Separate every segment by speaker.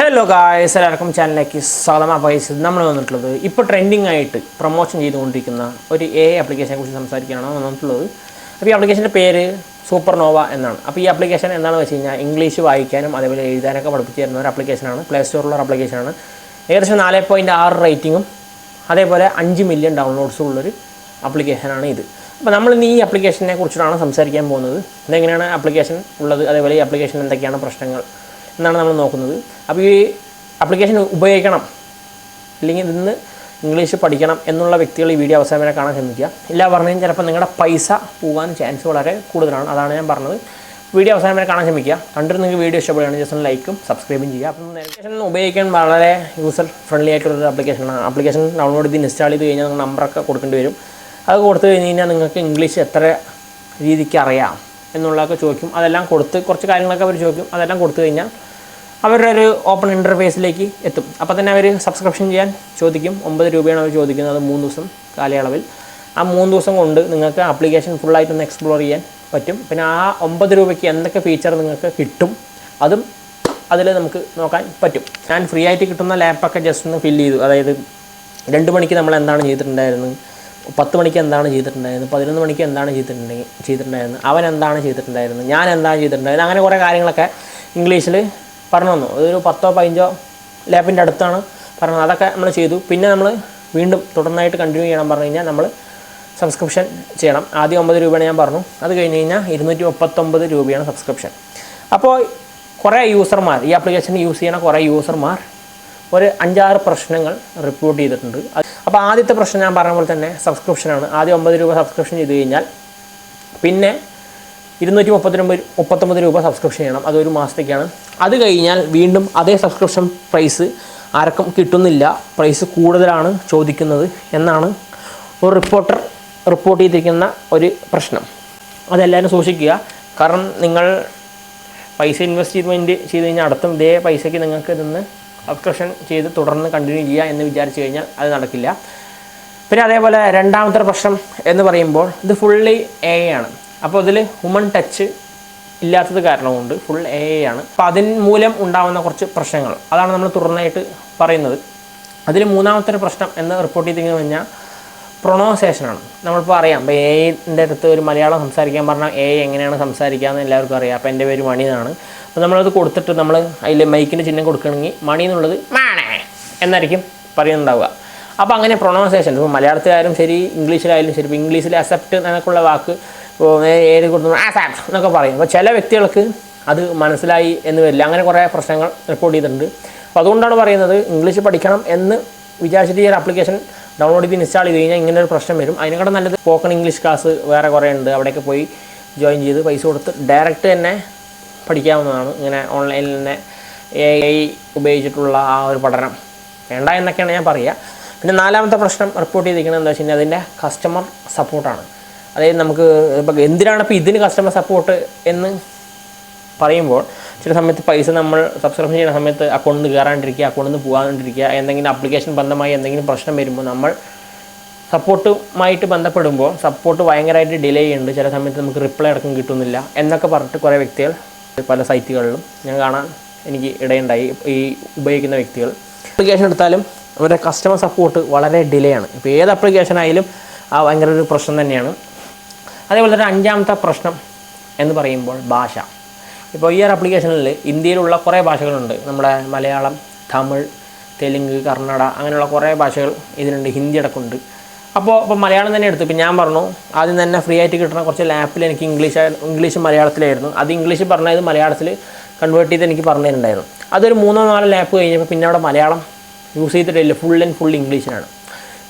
Speaker 1: Hello guys എല്ലാവർക്കും ചാനലിലേക്ക് സ്വാഗതം. അപ്പോൾ നമ്മൾ വന്നിട്ടുള്ളത് ഇപ്പോൾ ട്രെൻഡിങ് ആയിട്ട് പ്രൊമോഷൻ ചെയ്തുകൊണ്ടിരിക്കുന്ന ഒരു എ ആപ്ലിക്കേഷനെ കുറിച്ച് സംസാരിക്കാനാണ് വന്നിട്ടുള്ളത്. അപ്പോൾ ഈ ആപ്ലിക്കേഷന്റെ പേര് സൂപ്പർ നോവ എന്നാണ്. അപ്പോൾ ഈ ആപ്ലിക്കേഷൻ എന്താണെന്ന് വെച്ച് കഴിഞ്ഞാൽ ഇംഗ്ലീഷ് വായിക്കാനും അതേപോലെ എഴുതാനൊക്കെ പഠിപ്പിച്ച് തരുന്ന ഒരു ആപ്ലിക്കേഷനാണ് പ്ലേ സ്റ്റോറിലുള്ള ആപ്ലിക്കേഷനാണ് ഏകദേശം നാല് പോയിന്റ് ആറ് റേറ്റിങ്ങും അതേപോലെ അഞ്ച് മില്യൺ ഡൗൺലോഡ്സും ഉള്ളൊരു ആപ്ലിക്കേഷനാണ് ഇത്. അപ്പോൾ നമ്മൾ ഇന്ന് ഈ ആപ്ലിക്കേഷനെ കുറിച്ചിട്ടാണ് സംസാരിക്കാൻ പോകുന്നത്. ഇതെങ്ങനെയാണ് ആപ്ലിക്കേഷൻ ഉള്ളത്? അതേപോലെ ഈ ആപ്ലിക്കേഷൻ എന്തൊക്കെയാണ് പ്രശ്നങ്ങൾ? എന്നാണ് നമ്മൾ നോക്കുന്നത്. അപ്പോൾ ഈ ആപ്ലിക്കേഷൻ ഉപയോഗിക്കണം. അല്ലെങ്കിൽ നിന്ന് ഇംഗ്ലീഷ് പഠിക്കണം എന്നുള്ള വ്യക്തികൾ ഈ വീഡിയോ അവസാനം വരെ കാണാൻ ശ്രമിക്കുക. ഇല്ല പറഞ്ഞു ചിലപ്പോൾ നിങ്ങളുടെ പൈസ പോകാൻ ചാൻസ് വളരെ കൂടുതലാണ്. അതാണ് ഞാൻ പറഞ്ഞത്. വീഡിയോ അവസാനം വരെ കാണാൻ ശ്രമിക്കുക. കണ്ടിട്ട് നിങ്ങൾക്ക് വീഡിയോ ഇഷ്ടപ്പെടുകയാണെങ്കിൽ ജസ്റ്റ് ലൈക്കും സബ്സ്ക്രൈബും ചെയ്യുക. അപ്പം ആപ്ലിക്കേഷൻ ഉപയോഗിക്കാൻ വളരെ യൂസർ ഫ്രണ്ട്ലി ആയിട്ടുള്ളൊരു ആപ്ലിക്കേഷനാണ് ആപ്ലിക്കേഷൻ ഡൗൺലോഡ് ചെയ്ത് ഇൻസ്റ്റാൾ ചെയ്ത് കഴിഞ്ഞാൽ നിങ്ങൾ നമ്പറൊക്കെ കൊടുക്കേണ്ടി വരും. അത് കൊടുത്തു കഴിഞ്ഞ് കഴിഞ്ഞാൽ നിങ്ങൾക്ക് ഇംഗ്ലീഷ് എത്ര രീതിക്ക് അറിയാം എന്നുള്ളതൊക്കെ ചോദിക്കും. അതെല്ലാം കൊടുത്ത് കുറച്ച് കാര്യങ്ങളൊക്കെ അവർ ചോദിക്കും. അതെല്ലാം കൊടുത്തു കഴിഞ്ഞാൽ അവരുടെ ഒരു ഓപ്പൺ ഇന്റർഫേസിലേക്ക് എത്തും. അപ്പോൾ തന്നെ അവർ സബ്സ്ക്രിപ്ഷൻ ചെയ്യാൻ ചോദിക്കും. ഒമ്പത് രൂപയാണ് അവർ ചോദിക്കുന്നത്. മൂന്ന് ദിവസം കാലയളവിൽ. ആ മൂന്ന് ദിവസം കൊണ്ട് നിങ്ങൾക്ക് ആപ്ലിക്കേഷൻ ഫുള്ളായിട്ടൊന്ന് എക്സ്പ്ലോർ ചെയ്യാൻ പറ്റും. പിന്നെ ആ ഒമ്പത് രൂപയ്ക്ക് എന്തൊക്കെ ഫീച്ചർ നിങ്ങൾക്ക് കിട്ടും അതും അതിൽ നമുക്ക് നോക്കാൻ പറ്റും. ഞാൻ ഫ്രീ ആയിട്ട് കിട്ടുന്ന ലാപ്പൊക്കെ ജസ്റ്റ് ഒന്ന് ഫില്ല് ചെയ്തു. അതായത് രണ്ട് മണിക്ക് നമ്മൾ എന്താണ് ചെയ്തിട്ടുണ്ടായിരുന്നത്? പത്ത് മണിക്ക് എന്താണ് ചെയ്തിട്ടുണ്ടായിരുന്നത്? പതിനൊന്ന് മണിക്ക് എന്താണ് ചെയ്തിട്ടുണ്ടെങ്കിൽ ചെയ്തിട്ടുണ്ടായിരുന്നത്? അവൻ എന്താണ് ചെയ്തിട്ടുണ്ടായിരുന്നത്? ഞാൻ എന്താണ് ചെയ്തിട്ടുണ്ടായിരുന്നത്? അങ്ങനെ കുറേ കാര്യങ്ങളൊക്കെ ഇംഗ്ലീഷിൽ പറഞ്ഞു തന്നു അതൊരു പത്തോ പതിനഞ്ചോ ലാപ്പിന്റെ അടുത്താണ് പറഞ്ഞത്. അതൊക്കെ നമ്മൾ ചെയ്തു. പിന്നെ നമ്മൾ വീണ്ടും തുടർന്നായിട്ട് കണ്ടിന്യൂ ചെയ്യണം പറഞ്ഞു കഴിഞ്ഞാൽ നമ്മൾ സബ്സ്ക്രിപ്ഷൻ ചെയ്യണം. ആദ്യം ഒമ്പത് രൂപയാണ് ഞാൻ പറഞ്ഞു. അത് കഴിഞ്ഞ് കഴിഞ്ഞാൽ ഇരുന്നൂറ്റി മുപ്പത്തൊമ്പത് രൂപയാണ് സബ്സ്ക്രിപ്ഷൻ അപ്പോൾ കുറേ യൂസർമാർ ഈ ആപ്ലിക്കേഷൻ യൂസ് ചെയ്യണ കുറേ യൂസർമാർ ഒരു അഞ്ചാറ് പ്രശ്നങ്ങൾ റിപ്പോർട്ട് ചെയ്തിട്ടുണ്ട്. അപ്പോൾ ആദ്യത്തെ പ്രശ്നം ഞാൻ പറഞ്ഞ പോലെ തന്നെ സബ്സ്ക്രിപ്ഷനാണ് ആദ്യം ഒമ്പത് രൂപ സബ്സ്ക്രിപ്ഷൻ ചെയ്ത് കഴിഞ്ഞാൽ പിന്നെ ഇരുന്നൂറ്റി മുപ്പത്തിനൊമ്പത് മുപ്പത്തൊമ്പത് രൂപ സബ്സ്ക്രിപ്ഷൻ ചെയ്യണം. അതൊരു മാസത്തേക്കാണ്. അത് കഴിഞ്ഞാൽ വീണ്ടും അതേ സബ്സ്ക്രിപ്ഷൻ പ്രൈസ് ആർക്കും കിട്ടുന്നില്ല. പ്രൈസ് കൂടുതലാണ് ചോദിക്കുന്നത് എന്നാണ് ഒരു റിപ്പോർട്ടർ റിപ്പോർട്ട് ചെയ്തിരിക്കുന്ന ഒരു പ്രശ്നം. അതെല്ലാവരും സൂക്ഷിക്കുക. കാരണം നിങ്ങൾ പൈസ ഇൻവെസ്റ്റ്മെന്റ് ചെയ്ത് കഴിഞ്ഞാൽ അടുത്തും ഇതേ പൈസയ്ക്ക് നിങ്ങൾക്ക് നിന്ന് സബ്സ്ക്രിപ്ഷൻ ചെയ്ത് തുടർന്ന് കണ്ടിന്യൂ ചെയ്യുക എന്ന് വിചാരിച്ചു കഴിഞ്ഞാൽ അത് നടക്കില്ല. പിന്നെ അതേപോലെ രണ്ടാമത്തെ പ്രശ്നം എന്ന് പറയുമ്പോൾ ഇത് ഫുള്ളി എ ആണ്. അപ്പോൾ അതിൽ ഹ്യൂമൻ ടച്ച് ഇല്ലാത്തത് കാരണം കൊണ്ട് ഫുൾ എ ആണ്. അപ്പോൾ അതിന് മൂലം ഉണ്ടാകുന്ന കുറച്ച് പ്രശ്നങ്ങൾ. അതാണ് നമ്മൾ തുടർന്നായിട്ട് പറയുന്നത്. അതിൽ മൂന്നാമത്തെ ഒരു പ്രശ്നം എന്ന് റിപ്പോർട്ട് ചെയ്തിരിക്കുന്നത് കഴിഞ്ഞാൽ പ്രൊണൗൺസിയേഷനാണ് നമ്മളിപ്പോൾ അറിയാം. ഇപ്പോൾ എന്റെ അടുത്ത് ഒരു മലയാളം സംസാരിക്കാൻ പറഞ്ഞാൽ എ എങ്ങനെയാണ് സംസാരിക്കുക എന്ന് എല്ലാവർക്കും അറിയാം. അപ്പോൾ എന്റെ പേര് മണി എന്നാണ്. അപ്പോൾ നമ്മളത് കൊടുത്തിട്ട് നമ്മൾ അതിൽ മൈക്കിന്റെ ചിഹ്നം കൊടുക്കുകയാണെങ്കിൽ മണി എന്നുള്ളത് മാണേ എന്നായിരിക്കും പറയുന്നുണ്ടാവുക. അപ്പോൾ അങ്ങനെ പ്രൊണൗൺസിയേഷൻ ഇപ്പോൾ മലയാളത്തിലായാലും ശരി ഇംഗ്ലീഷിലായാലും ശരി ഇപ്പോൾ ഇംഗ്ലീഷിൽ അസെപ്റ്റ് എന്നൊക്കെയുള്ള വാക്ക് ഏത് കൊടുത്തു ആസാപ്റ്റ് എന്നൊക്കെ പറയും. അപ്പോൾ ചില വ്യക്തികൾക്ക് അത് മനസ്സിലായി എന്ന് വരില്ല. അങ്ങനെ കുറേ പ്രശ്നങ്ങൾ റിപ്പോർട്ട് ചെയ്തിട്ടുണ്ട്. അപ്പോൾ അതുകൊണ്ടാണ് പറയുന്നത് ഇംഗ്ലീഷ് പഠിക്കണം എന്ന് വിചാരിച്ചിട്ട് ഈ ഒരു ആപ്ലിക്കേഷൻ ഡൗൺലോഡ് ചെയ്ത് ഇൻസ്റ്റാൾ ചെയ്ത് കഴിഞ്ഞാൽ ഇങ്ങനെ ഒരു പ്രശ്നം വരും. അതിനേക്കാൾ നല്ലത് സ്പോക്കൺ ഇംഗ്ലീഷ് ക്ലാസ് വേറെ കുറേ ഉണ്ട്. അവിടെയൊക്കെ പോയി ജോയിൻ ചെയ്ത് പൈസ കൊടുത്ത് ഡയറക്റ്റ് തന്നെ പഠിക്കാവുന്നതാണ്. ഇങ്ങനെ ഓൺലൈനിൽ തന്നെ എ ഐ ഉപയോഗിച്ചിട്ടുള്ള ആ ഒരു പഠനം. വേണ്ട എന്നൊക്കെയാണ് ഞാൻ പറയുക. പിന്നെ നാലാമത്തെ പ്രശ്നം റിപ്പോർട്ട് ചെയ്തിരിക്കുന്നത് എന്താ വെച്ച് കഴിഞ്ഞാൽ അതിന്റെ കസ്റ്റമർ സപ്പോർട്ടാണ് അതായത് നമുക്ക് ഇപ്പം എന്തിനാണ് ഇപ്പോൾ ഇതിന് കസ്റ്റമർ സപ്പോർട്ട് എന്ന് പറയുമ്പോൾ ചില സമയത്ത് പൈസ നമ്മൾ സബ്സ്ക്രിപ്ഷൻ ചെയ്യുന്ന സമയത്ത് അക്കൗണ്ടിൽ നിന്ന് കയറാണ്ടിരിക്കുക അക്കൗണ്ടിൽ നിന്ന് പോകാണ്ടിരിക്കുക എന്തെങ്കിലും ആപ്ലിക്കേഷൻ ബന്ധമായി എന്തെങ്കിലും പ്രശ്നം വരുമ്പോൾ നമ്മൾ സപ്പോർട്ടുമായിട്ട് ബന്ധപ്പെടുമ്പോൾ സപ്പോർട്ട് ഭയങ്കരമായിട്ട് ഡിലേ ചെയ്യുന്നുണ്ട്. ചില സമയത്ത് നമുക്ക് റിപ്ലൈ അടക്കം കിട്ടുന്നില്ല എന്നൊക്കെ പറഞ്ഞിട്ട് കുറേ വ്യക്തികൾ പല സൈറ്റുകളിലും ഞാൻ കാണാൻ എനിക്ക് ഇടയുണ്ടായി. ഈ ഉപയോഗിക്കുന്ന വ്യക്തികൾ. അപ്ലിക്കേഷൻ എടുത്താലും അവരുടെ കസ്റ്റമർ സപ്പോർട്ട് വളരെ ഡിലേ ആണ്. ഇപ്പോൾ ഏത് ആപ്ലിക്കേഷൻ ആയാലും ആ ഭയങ്കര ഒരു പ്രശ്നം തന്നെയാണ്. അതേപോലെ തന്നെ അഞ്ചാമത്തെ പ്രശ്നം എന്ന് പറയുമ്പോൾ ഭാഷ. ഇപ്പോൾ ഈ ഒരു ആപ്ലിക്കേഷനിൽ ഇന്ത്യയിലുള്ള കുറേ ഭാഷകളുണ്ട്. നമ്മുടെ മലയാളം തമിഴ് തെലുങ്ക് കന്നഡ അങ്ങനെയുള്ള കുറേ ഭാഷകൾ ഇതിലുണ്ട്. ഹിന്ദി അടക്കമുണ്ട്. അപ്പോൾ ഇപ്പോൾ മലയാളം തന്നെ എടുത്തു. ഇപ്പം ഞാൻ പറഞ്ഞു ആദ്യം തന്നെ ഫ്രീ ആയിട്ട് കിട്ടുന്ന കുറച്ച് ലാപ്പിൽ എനിക്ക് ഇംഗ്ലീഷ് ഇംഗ്ലീഷ് മലയാളത്തിലായിരുന്നു. അത് ഇംഗ്ലീഷ് പറഞ്ഞത് മലയാളത്തിൽ കൺവേർട്ട് ചെയ്ത് എനിക്ക് പറഞ്ഞു അതൊരു മൂന്നോ നാലോ ലാപ്പ് കഴിഞ്ഞപ്പോൾ പിന്നെ അവിടെ മലയാളം യൂസ് ചെയ്തിട്ടില്ല. ഫുൾ ആൻഡ് ഫുൾ ഇംഗ്ലീഷിനാണ്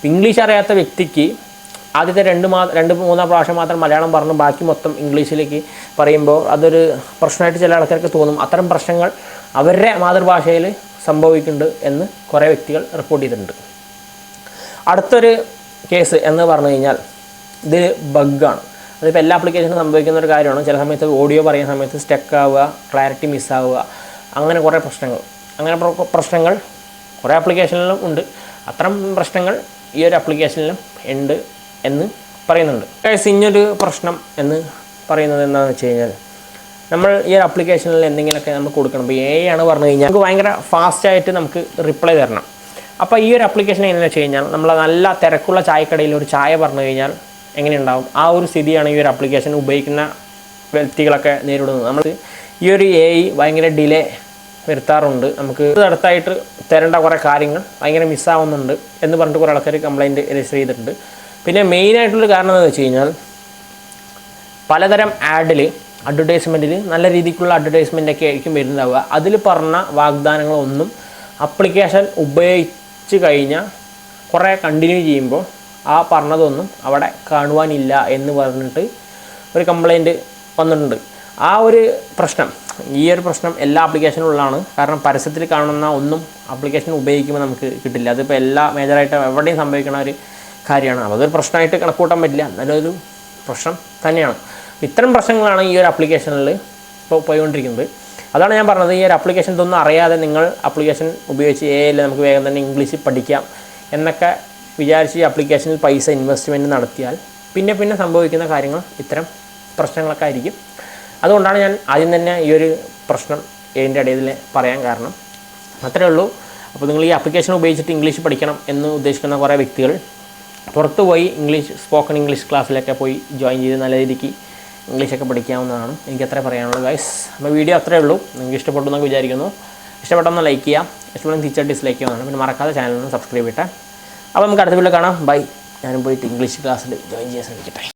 Speaker 1: ഇംഗ്ലീഷ് അറിയാത്ത വ്യക്തിക്ക് ആദ്യത്തെ രണ്ട് മാ രണ്ട് മൂന്നാം പ്രാവശ്യം മാത്രം മലയാളം പറഞ്ഞു ബാക്കി മൊത്തം ഇംഗ്ലീഷിലേക്ക് പറയുമ്പോൾ അതൊരു പ്രശ്നമായിട്ട് ചില ആൾക്കാർക്ക് തോന്നും. അത്തരം പ്രശ്നങ്ങൾ അവരുടെ മാതൃഭാഷയിൽ സംഭവിക്കുന്നുണ്ട് എന്ന് കുറേ വ്യക്തികൾ റിപ്പോർട്ട് ചെയ്തിട്ടുണ്ട്. അടുത്തൊരു കേസ് എന്ന് പറഞ്ഞു കഴിഞ്ഞാൽ ഇത് ബഗ്ഗാണ്. അതിപ്പോൾ എല്ലാ ആപ്ലിക്കേഷനും സംഭവിക്കുന്ന ഒരു കാര്യമാണ്. ചില സമയത്ത് ഓഡിയോ പറയുന്ന സമയത്ത് സ്റ്റക്ക് ആവുക ക്ലാരിറ്റി മിസ്സാവുക അങ്ങനെ കുറേ പ്രശ്നങ്ങൾ. അങ്ങനെ പ്രശ്നങ്ങൾ കുറേ ആപ്ലിക്കേഷനിലും ഉണ്ട്. അത്തരം പ്രശ്നങ്ങൾ ഈ ഒരു ആപ്ലിക്കേഷനിലും ഉണ്ട്. എന്ന് പറയുന്നുണ്ട്. Guys, ഇനിയൊരു പ്രശ്നം എന്ന് പറയുന്നത് എന്താണെന്ന് വെച്ച് കഴിഞ്ഞാൽ നമ്മൾ ഈ ഒരു ആപ്ലിക്കേഷനിൽ എന്തെങ്കിലുമൊക്കെ നമ്മൾ കൊടുക്കണം. ഇപ്പോൾ എ ആണ് പറഞ്ഞു കഴിഞ്ഞാൽ നമുക്ക് ഭയങ്കര ഫാസ്റ്റായിട്ട് നമുക്ക് റിപ്ലൈ തരണം. അപ്പോൾ ഈ ഒരു ആപ്ലിക്കേഷൻ എങ്ങനെയാണെന്ന് വെച്ച് കഴിഞ്ഞാൽ നമ്മൾ നല്ല തിരക്കുള്ള ചായക്കടയിൽ ഒരു ചായ പറഞ്ഞു കഴിഞ്ഞാൽ എങ്ങനെയുണ്ടാവും? ആ ഒരു സ്ഥിതിയാണ് ഈ ഒരു ആപ്ലിക്കേഷൻ ഉപയോഗിക്കുന്ന വ്യക്തികളൊക്കെ നേരിടുന്നത്. നമ്മൾ ഈ ഒരു എ ഐ ഭയങ്കര ഡിലേ വരുത്താറുണ്ട്. നമുക്ക് അടുത്തായിട്ട് തരേണ്ട കുറേ കാര്യങ്ങൾ ഭയങ്കര മിസ്സാവുന്നുണ്ട് എന്ന് പറഞ്ഞിട്ട് കുറേ ആൾക്കാർ കംപ്ലയിന്റ് രജിസ്റ്റർ ചെയ്തിട്ടുണ്ട്. പിന്നെ മെയിനായിട്ടുള്ളൊരു കാരണം എന്താണെന്ന് വെച്ച് കഴിഞ്ഞാൽ പലതരം ആഡിൽ അഡ്വർടൈസ്മെന്റിൽ നല്ല രീതിക്കുള്ള അഡ്വർടൈസ്മെന്റൊക്കെ ആയിരിക്കും വരുന്നുണ്ടാവുക. അതിൽ പറഞ്ഞ വാഗ്ദാനങ്ങളൊന്നും അപ്ലിക്കേഷൻ ഉപയോഗിച്ച് കഴിഞ്ഞാൽ കുറേ കണ്ടിന്യൂ ചെയ്യുമ്പോൾ ആ പറഞ്ഞതൊന്നും അവിടെ കാണുവാനില്ല എന്ന് പറഞ്ഞിട്ട് ഒരു കംപ്ലൈന്റ് വന്നിട്ടുണ്ട്. ആ ഒരു പ്രശ്നം ഈ ഒരു പ്രശ്നം എല്ലാ ആപ്ലിക്കേഷനും ഉള്ളതാണ്. കാരണം പരസ്യത്തിൽ കാണുന്ന ഒന്നും ആപ്ലിക്കേഷൻ ഉപയോഗിക്കുമ്പോൾ നമുക്ക് കിട്ടില്ല. അതിപ്പോൾ എല്ലാ മേജറായിട്ട് എവിടെയും സംഭവിക്കുന്ന ഒരു കാര്യമാണ്. അതൊരു പ്രശ്നമായിട്ട് കണക്കൂട്ടാൻ പറ്റില്ല. എന്നാലും ഒരു പ്രശ്നം തന്നെയാണ്. ഇത്തരം പ്രശ്നങ്ങളാണ് ഈ ഒരു ആപ്ലിക്കേഷനിൽ ഇപ്പോൾ പോയിക്കൊണ്ടിരിക്കുന്നത്. അതാണ് ഞാൻ പറഞ്ഞത്. ഈ ഒരു ആപ്ലിക്കേഷൻ ഇതൊന്നും അറിയാതെ നിങ്ങൾ ആപ്ലിക്കേഷൻ ഉപയോഗിച്ച് എ ഐയിൽ നമുക്ക് വേഗം തന്നെ ഇംഗ്ലീഷ് പഠിക്കാം എന്നൊക്കെ വിചാരിച്ച് ഈ ആപ്ലിക്കേഷനിൽ പൈസ ഇൻവെസ്റ്റ്മെന്റ് നടത്തിയാൽ പിന്നെ പിന്നെ സംഭവിക്കുന്ന കാര്യങ്ങൾ ഇത്തരം പ്രശ്നങ്ങളൊക്കെ ആയിരിക്കും. അതുകൊണ്ടാണ് ഞാൻ ആദ്യം തന്നെ ഈ ഒരു പ്രശ്നം ഇതിന്റെ ഇടയിൽ പറയാൻ കാരണം. അത്രേ ഉള്ളൂ. അപ്പോൾ നിങ്ങൾ ഈ ആപ്ലിക്കേഷൻ ഉപയോഗിച്ചിട്ട് ഇംഗ്ലീഷ് പഠിക്കണം എന്ന് ഉദ്ദേശിക്കുന്ന കുറേ വ്യക്തികൾ പുറത്ത് പോയി ഇംഗ്ലീഷ് സ്പോക്കൺ ഇംഗ്ലീഷ് ക്ലാസ്സിലൊക്കെ പോയി ജോയിൻ ചെയ്ത് നല്ല രീതിക്ക് ഇംഗ്ലീഷൊക്കെ പഠിക്കാവുന്നതാണ്. എനിക്ക് അത്രേ പറയാനുള്ളൂ ഗൈസ് അപ്പോൾ വീഡിയോ അത്രേ ഉള്ളൂ. നിങ്ങൾക്ക് ഇഷ്ടപ്പെട്ടു എന്നൊക്കെ വിചാരിക്കുന്നു. ഇഷ്ടപ്പെട്ടൊന്ന് ലൈക്ക് ചെയ്യാം. ഇഷ്ടപ്പെടുന്ന ടീച്ചർ ഡിസ്ലൈക്ക് ചെയ്യുന്നതാണ്. പിന്നെ മറക്കാതെ ഒന്ന് സബ്സ്ക്രൈബ് ചെയ്യട്ടെ അപ്പോൾ നമുക്ക് അടുത്ത വീട്ടിൽ കാണാം. ബൈ ഞാനും പോയിട്ട് ഇംഗ്ലീഷ് ക്ലാസ്സിൽ ജോയിൻ ചെയ്യാൻ ശ്രമിക്കട്ടെ.